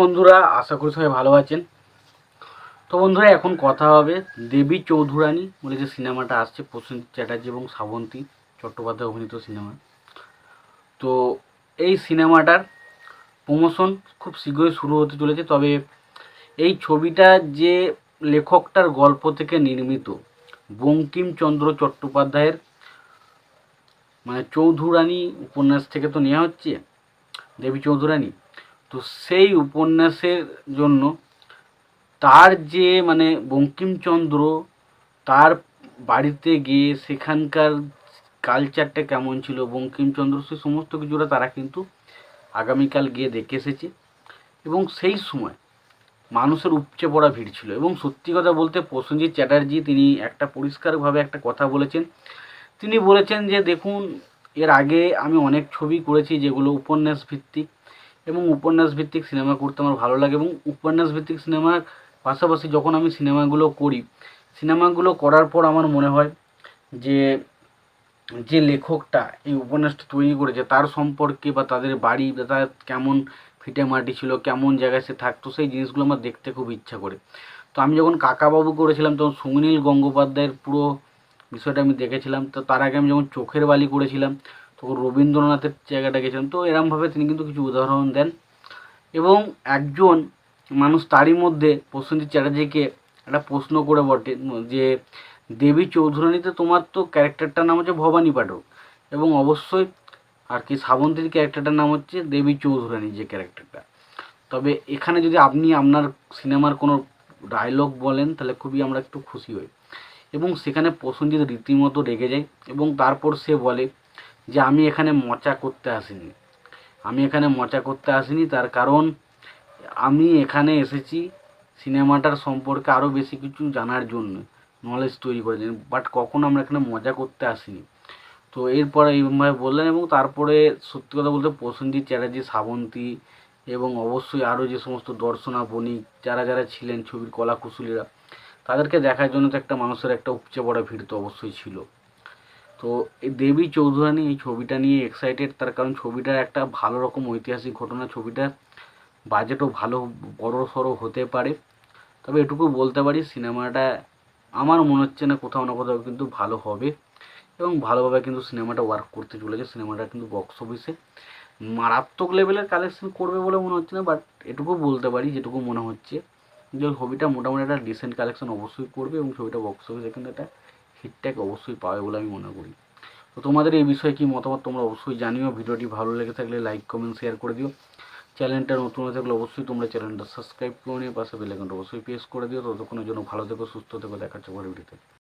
বন্ধুরা, আশা করি সবাই ভালো আছেন। তো বন্ধুরা, এখন কথা হবে দেবী চৌধুরানী বলে যে সিনেমাটা আসছে প্রসেনজিৎ চ্যাটার্জি এবং শ্রাবন্তী চট্টোপাধ্যায় অভিনীত সিনেমা। তো এই সিনেমাটার প্রমোশন খুব শীঘ্রই শুরু হতে চলেছে, তবে এই ছবিটা যে লেখকটার গল্প থেকে নির্মিত বঙ্কিমচন্দ্র চট্টোপাধ্যায়ের মানে চৌধুরানী উপন্যাস থেকে তো নেওয়া হচ্ছে, দেবী চৌধুরানী। তো সেই উপন্যাসের জন্য তার যে মানে বঙ্কিমচন্দ্র তার বাড়িতে গিয়ে সেখানকার কালচারটা কেমন ছিল, বঙ্কিমচন্দ্র সে সমস্ত কিছুটা তারা কিন্তু আগামীকাল গিয়ে দেখে এসেছে। এবং সেই সময় মানুষের উপচে পড়া ভিড় ছিল এবং সত্যি কথা বলতে প্রসেনজিৎ চ্যাটার্জি তিনি একটা পরিষ্কারভাবে একটা কথা বলেছেন। তিনি বলেছেন যে, দেখুন, এর আগে আমি অনেক ছবি করেছি যেগুলো উপন্যাস ভিত্তিক এবং উপন্যাস ভিত্তিক সিনেমা করতে আমার ভালো লাগে এবং উপন্যাস ভিত্তিক সিনেমার পাশাপাশি যখন আমি সিনেমাগুলো করি, সিনেমাগুলো করার পর আমার মনে হয় যে যে লেখকটা এই উপন্যাসটা তৈরি করেছে, তার সম্পর্কে বা তাদের বাড়ি, বা তার কেমন ফিটে মাটি ছিল, কেমন জায়গায় সে থাকতো, সেই জিনিসগুলো আমার দেখতে খুব ইচ্ছা করে। তো আমি যখন কাকাবাবু করেছিলাম, তখন সুনীল গঙ্গোপাধ্যায়ের পুরো বিষয়টা আমি দেখেছিলাম। তো তার আগে আমি যখন চোখের বালি করেছিলাম তখন রবীন্দ্রনাথের জায়গাটা গেছেন তো এরমভাবে তিনি কিন্তু কিছু উদাহরণ দেন। এবং একজন মানুষ তারই মধ্যে প্রসেনজিৎ চ্যাটার্জিকে একটা প্রশ্ন করে বটে, যে দেবী চৌধুরানীতে তোমার তো ক্যারেক্টারটার নাম হচ্ছে ভবানী পাঠক। এবং অবশ্যই আর কি শ্রাবন্তীর ক্যারেক্টারটার নাম হচ্ছে দেবী চৌধুরানী যে ক্যারেক্টারটা। তবে এখানে যদি আপনি আপনার সিনেমার কোনো ডায়লগ বলেন, তাহলে খুবই আমরা একটু খুশি হই। এবং সেখানে প্রসেনজিৎ রীতিমতো রেগে যায় এবং তারপর সে বলে যে আমি এখানে মজা করতে আসিনি। আমি এখানে মজা করতে আসিনি, তার কারণ আমি এখানে এসেছি সিনেমাটার সম্পর্কে আরও বেশি কিছু জানার জন্য নলেজ তৈরি করে দিন বাট কখনো আমরা এখানে মজা করতে আসিনি। তো এরপরে এইভাবে বললেন এবং তারপরে সত্যি কথা বলতে প্রসেনজিৎ চ্যাটার্জি শ্রাবন্তী এবং অবশ্যই আরও যে সমস্ত দর্শনা বণিক, যারা যারা ছিলেন ছবির কলা কুশলীরা তাদেরকে দেখার জন্য তো একটা মানুষের একটা উপচে পড়া ভিড় তো অবশ্যই ছিল। তো এই দেবী চৌধুরানী এই ছবিটা নিয়ে এক্সাইটেড তার কারণ ছবিটার একটা ভালো রকম ঐতিহাসিক ঘটনা। ছবিটা বাজেটও ভালো, বড় সড়ো হতে পারে। তবে এটুকু বলতে পারি, সিনেমাটা আমার মনে হচ্ছে না কোথাও না কোথাও কিন্তু ভালো হবে এবং ভালোভাবে কিন্তু সিনেমাটা ওয়ার্ক করতে চলেছে। সিনেমাটা কিন্তু বক্স অফিসে মারাত্মক লেভেলের কালেকশন করবে বলে মনে হচ্ছে না বাট এটুকু বলতে পারি, যেটুকু মনে হচ্ছে যে ছবিটা মোটামুটি একটা ডিসেন্ট কালেকশন অবশ্যই করবে এবং ছবিটা বক্স অফিসে কিন্তু একটা হিটট্যাগ অবশ্যই পাবে বলে আমি মনে করি। তো তোমাদের এই বিষয়ে কি মতামত তোমরা অবশ্যই জানিও। ভিডিওটি ভালো লেগে থাকলে লাইক কমেন্ট শেয়ার করে দিও। চ্যানেলটা নতুন হয়ে থাকলে অবশ্যই তোমরা চ্যানেলটা সাবস্ক্রাইব করে নিয়ে পাশে বেলাইকনটা অবশ্যই প্রেস করে দিও। ততক্ষণের জন্য ভালো থেকো, সুস্থ থেকো। দেখাচ্ছে পরে ভিডিওতে